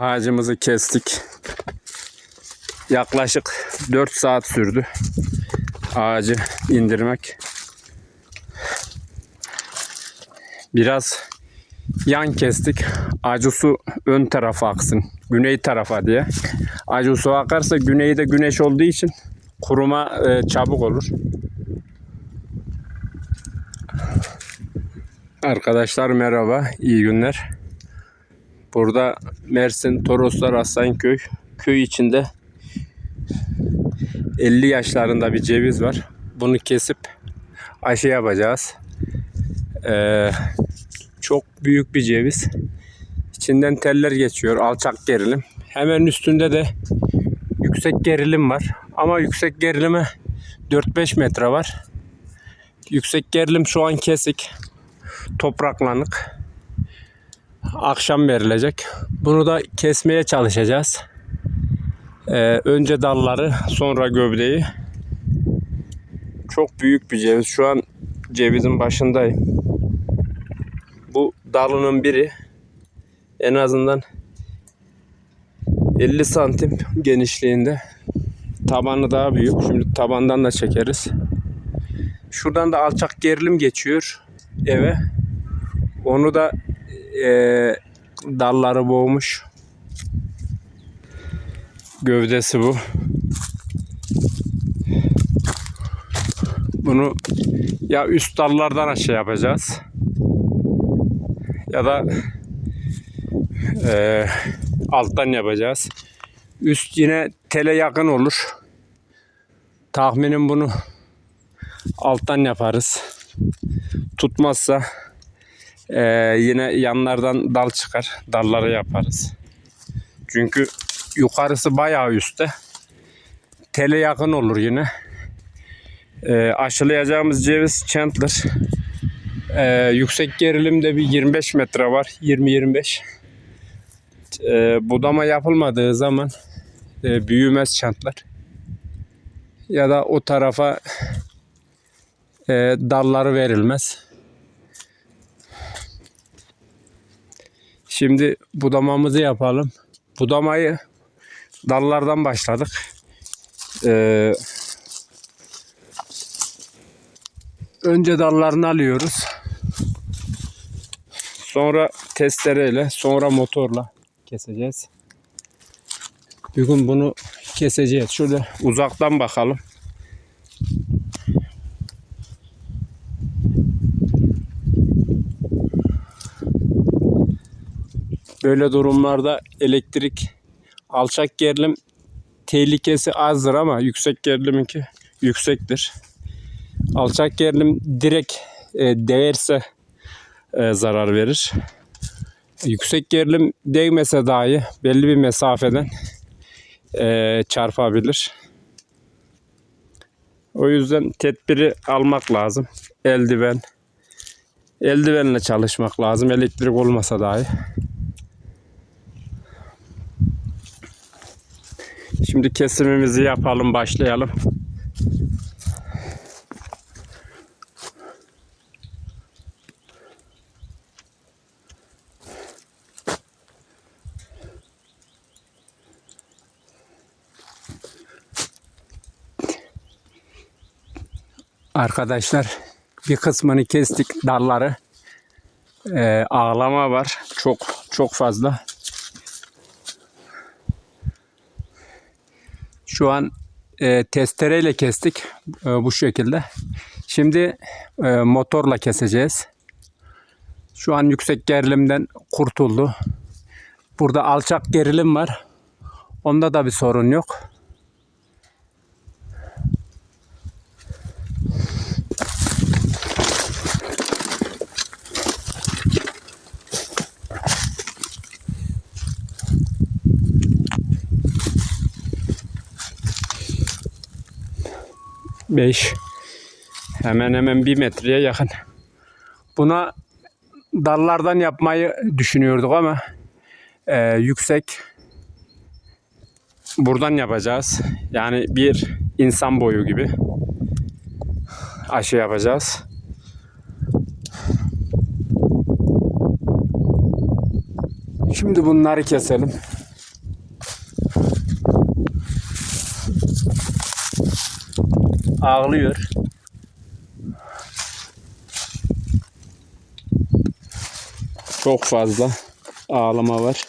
Ağacımızı kestik. Yaklaşık 4 saat sürdü ağacı indirmek. Biraz yan kestik. Acı su ön tarafa aksın. Güney tarafa diye. Acı su akarsa güneyde güneş olduğu için kuruma e, çabuk olur. Arkadaşlar merhaba, iyi günler. Burada Mersin Toroslar Aslanköy köy içinde 50 yaşlarında bir ceviz var. Bunu kesip aşı yapacağız. Ee, çok büyük bir ceviz. İçinden teller geçiyor. Alçak gerilim. Hemen üstünde de yüksek gerilim var. Ama yüksek gerilime 4-5 metre var. Yüksek gerilim şu an kesik. Topraklanık. Akşam verilecek. Bunu da kesmeye çalışacağız. Ee, önce dalları sonra gövdeyi. Çok büyük bir ceviz. Şu an cevizin başındayım. Bu dalının biri en azından 50 santim genişliğinde. Tabanı daha büyük. Şimdi tabandan da çekeriz. Şuradan da alçak gerilim geçiyor eve. Onu da eee, dalları boğmuş. Gövdesi bu. Bunu ya üst dallardan aşağı yapacağız. Ya da eee, alttan yapacağız. Üst yine tele yakın olur. Tahminim bunu alttan yaparız. Tutmazsa ee, yine yanlardan dal çıkar. Dalları yaparız. Çünkü yukarısı bayağı üstte. Tele yakın olur yine. Ee, aşılayacağımız ceviz Chandler. Ee, yüksek gerilimde bir 25 metre var. 20-25. Ee, budama yapılmadığı zaman e, büyümez Chandler. Ya da o tarafa e, dalları verilmez. Şimdi budamamızı yapalım. Budamayı dallardan başladık. Ee, önce dallarını alıyoruz. Sonra testereyle, sonra motorla keseceğiz. Bugün bunu keseceğiz. Şöyle uzaktan bakalım. Böyle durumlarda elektrik alçak gerilim tehlikesi azdır ama yüksek geriliminki yüksektir. Alçak gerilim direkt e, değerse e, zarar verir. Yüksek gerilim değmese dahi belli bir mesafeden e, çarpabilir. O yüzden tedbiri almak lazım. Eldiven, eldivenle çalışmak lazım. Elektrik olmasa dahi. Şimdi kesimimizi yapalım, başlayalım. Arkadaşlar bir kısmını kestik dalları. Ee, ağlama var. Çok çok fazla. Şu an e, testereyle kestik e, bu şekilde. Şimdi e, motorla keseceğiz. Şu an yüksek gerilimden kurtuldu. Burada alçak gerilim var. Onda da bir sorun yok. Beş. Hemen hemen bir metreye yakın. Buna dallardan yapmayı düşünüyorduk ama e, yüksek buradan yapacağız. Yani bir insan boyu gibi aşı yapacağız. Şimdi bunları keselim. Ağlıyor. Çok fazla ağlama var.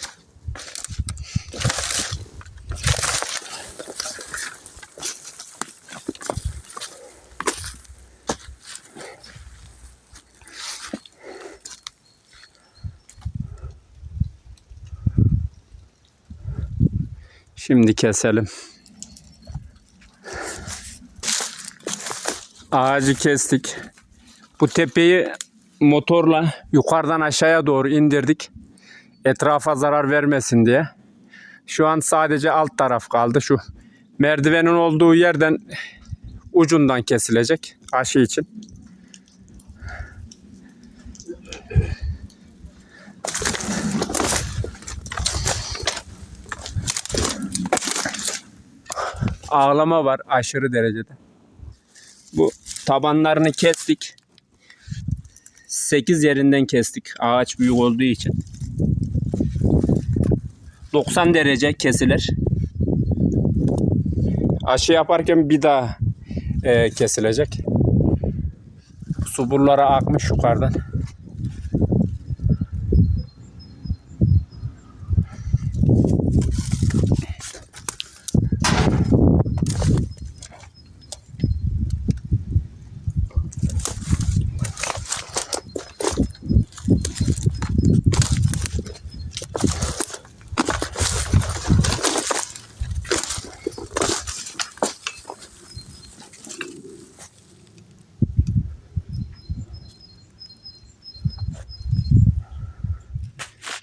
Şimdi keselim. Ağacı kestik. Bu tepeyi motorla yukarıdan aşağıya doğru indirdik. Etrafa zarar vermesin diye. Şu an sadece alt taraf kaldı. Şu merdivenin olduğu yerden ucundan kesilecek aşı için. Ağlama var aşırı derecede. Tabanlarını kestik. 8 yerinden kestik. Ağaç büyük olduğu için. 90 derece kesilir. Aşı yaparken bir daha e, kesilecek. Su buralara akmış yukarıdan.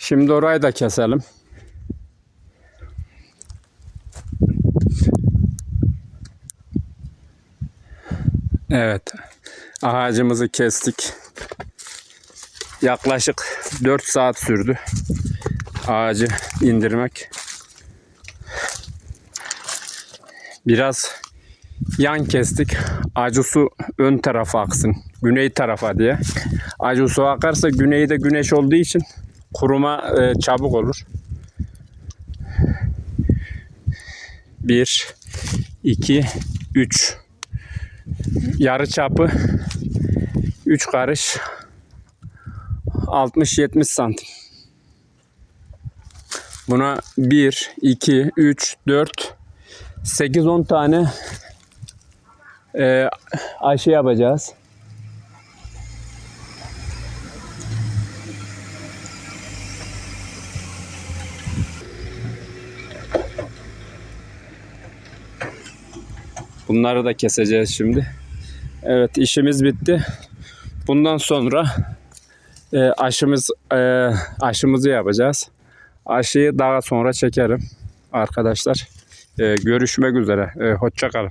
Şimdi orayı da keselim. Evet. Ağacımızı kestik. Yaklaşık 4 saat sürdü. Ağacı indirmek. Biraz yan kestik. Acı su ön tarafa aksın. Güney tarafa diye. Acı su akarsa güneyde güneş olduğu için kuruma e, çabuk olur. Bir, iki, üç. Yarı çapı 3 karış 60-70 santim. Buna 1, 2, 3, 4, 8-10 tane e, aşı yapacağız. Bunları da keseceğiz şimdi. Evet işimiz bitti. Bundan sonra e, aşımız e, aşımızı yapacağız. Aşıyı daha sonra çekerim arkadaşlar. E, görüşmek üzere. E, hoşça kalın.